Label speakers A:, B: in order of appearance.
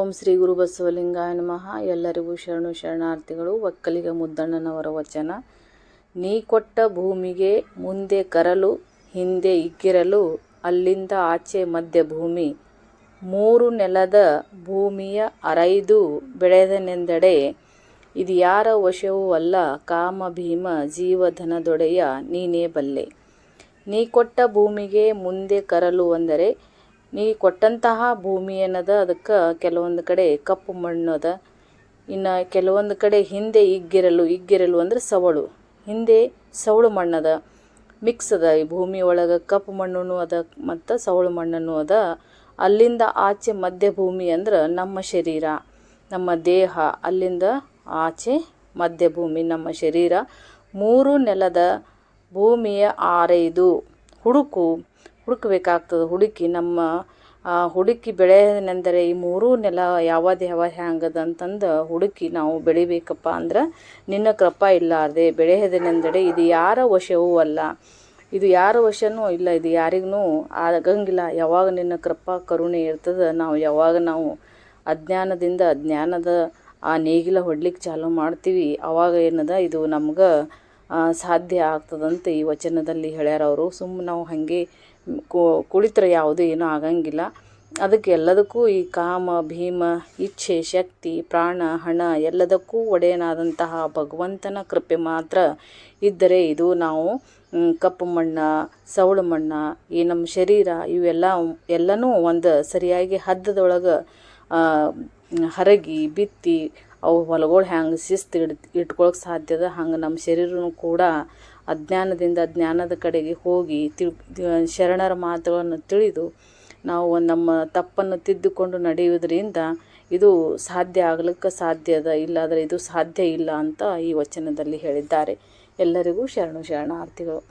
A: ಓಂ ಶ್ರೀ ಗುರು ಬಸವಲಿಂಗಾಯ ನಮಃ. ಎಲ್ಲರಿಗೂ ಶರಣು ಶರಣಾರ್ಥಿಗಳು, ಒಕ್ಕಲಿಗ ಮುದ್ದಣ್ಣನವರ ವಚನ. ನೀ ಕೊಟ್ಟ ಭೂಮಿಗೆ ಮುಂದೆ ಕರಲು, ಹಿಂದೆ ಇಗ್ಗಿರಲು ಅಲ್ಲಿಂದ ಆಚೆ ಮಧ್ಯ ಭೂಮಿ. ಮೂರು ನೆಲದ ಭೂಮಿಯ ಅರೈದು ಬೆಳೆದನೆಂದೆಡೆ, ಇದು ಯಾರ ವಶವೂ ಅಲ್ಲ, ಕಾಮ ಭೀಮ ಜೀವಧನದೊಡೆಯ ನೀನೇ ಬಲ್ಲೆ. ನೀ ಕೊಟ್ಟ ಭೂಮಿಗೆ ಮುಂದೆ ಕರಲು ಅಂದರೆ ನೀ ಕೊಟ್ಟಂತಹ ಭೂಮಿ ಏನದ? ಅದಕ್ಕೆ ಕೆಲವೊಂದು ಕಡೆ ಕಪ್ಪು ಮಣ್ಣು ಅದ. ಇನ್ನು ಕೆಲವೊಂದು ಕಡೆ ಹಿಂದೆ ಇಗ್ಗಿರಲು ಇಗ್ಗಿರಲು ಅಂದ್ರೆ ಸವಳು. ಹಿಂದೆ ಸವಳು ಮಣ್ಣದ ಮಿಕ್ಸ್ ಅದ. ಈ ಭೂಮಿ ಒಳಗೆ ಕಪ್ಪು ಮಣ್ಣು ಅದ ಮತ್ತು ಸವಳು ಮಣ್ಣನ್ನು ಅದ. ಅಲ್ಲಿಂದ ಆಚೆ ಮಧ್ಯ ಭೂಮಿ ಅಂದ್ರೆ ನಮ್ಮ ಶರೀರ, ನಮ್ಮ ದೇಹ. ಅಲ್ಲಿಂದ ಆಚೆ ಮಧ್ಯ ಭೂಮಿ, ನಮ್ಮ ಶರೀರ. ಮೂರು ನೆಲದ ಭೂಮಿಯ ಆರೈದು ಹುಡುಕು ಹುಡುಕಬೇಕಾಗ್ತದೆ. ಹುಡುಕಿ ನಮ್ಮ ಹುಡುಕಿ ಬೆಳೆಯನೆಂದರೆ ಈ ಮೂರೂ ನೆಲ ಯಾವದು ಯಾವ ಹ್ಯಾಂಗದ ಅಂತಂದು ಹುಡುಕಿ ನಾವು ಬೆಳಿಬೇಕಪ್ಪ ಅಂದ್ರೆ ನಿನ್ನ ಕೃಪ ಇಲ್ಲಾರ್ದೆ ಬೆಳೆಯದನೆಂದಡೆ ಇದು ಯಾರ ವಶವೂ ಅಲ್ಲ. ಇದು ಯಾರ ವಶನೂ ಇಲ್ಲ, ಇದು ಯಾರಿಗೂ ಆಗಂಗಿಲ್ಲ. ಯಾವಾಗ ನಿನ್ನ ಕೃಪಾ, ಕರುಣೆ ಇರ್ತದೆ, ನಾವು ಯಾವಾಗ ನಾವು ಅಜ್ಞಾನದಿಂದ ಜ್ಞಾನದ ಆ ನೇಗಿಲ ಹೊಡ್ಲಿಕ್ಕೆ ಚಾಲು ಮಾಡ್ತೀವಿ, ಅವಾಗ ಏನದ, ಇದು ನಮ್ಗೆ ಸಾಧ್ಯ ಆಗ್ತದಂತ ಈ ವಚನದಲ್ಲಿ ಹೇಳ್ಯಾರ ಅವರು ಸುಮ್ಮನೆ ನಾವು ಹಾಗೆ ಕುಳಿತರೆ ಯಾವುದೂ ಏನೂ ಆಗಂಗಿಲ್ಲ. ಅದಕ್ಕೆ ಎಲ್ಲದಕ್ಕೂ ಈ ಕಾಮ, ಭೀಮ, ಇಚ್ಛೆ, ಶಕ್ತಿ, ಪ್ರಾಣ, ಹಣ ಎಲ್ಲದಕ್ಕೂ ಒಡೆಯನಾದಂತಹ ಭಗವಂತನ ಕೃಪೆ ಮಾತ್ರ ಇದ್ದರೆ ಇದು ನಾವು ಕಪ್ಪು ಮಣ್ಣು, ಸವಳು ಮಣ್ಣ, ಈ ನಮ್ಮ ಶರೀರ ಇವೆಲ್ಲ, ಎಲ್ಲನೂ ಒಂದು ಸರಿಯಾಗಿ ಹದ್ದದೊಳಗೆ ಹರಗಿ, ಬಿತ್ತಿ, ಅವು ಹೊಲಗಳು ಹ್ಯಾಂಗೆ ಶಿಸ್ತು ಇಡ್ ಇಟ್ಕೊಳಕ್ಕೆ ಸಾಧ್ಯದ ಹಂಗೆ ನಮ್ಮ ಶರೀರನೂ ಕೂಡ ಅಜ್ಞಾನದಿಂದ ಜ್ಞಾನದ ಕಡೆಗೆ ಹೋಗಿ ತಿಳ್, ಶರಣರ ಮಾತುಗಳನ್ನು ತಿಳಿದು ನಾವು ನಮ್ಮ ತಪ್ಪನ್ನು ತಿದ್ದುಕೊಂಡು ನಡೆಯುವುದರಿಂದ ಇದು ಸಾಧ್ಯ ಆಗ್ಲಿಕ್ಕೆ ಸಾಧ್ಯದ ಇಲ್ಲಾದರೆ ಇದು ಸಾಧ್ಯ ಇಲ್ಲ ಅಂತ ಈ ವಚನದಲ್ಲಿ ಹೇಳಿದ್ದಾರೆ. ಎಲ್ಲರಿಗೂ ಶರಣು ಶರಣಾರ್ಥಿಗಳು.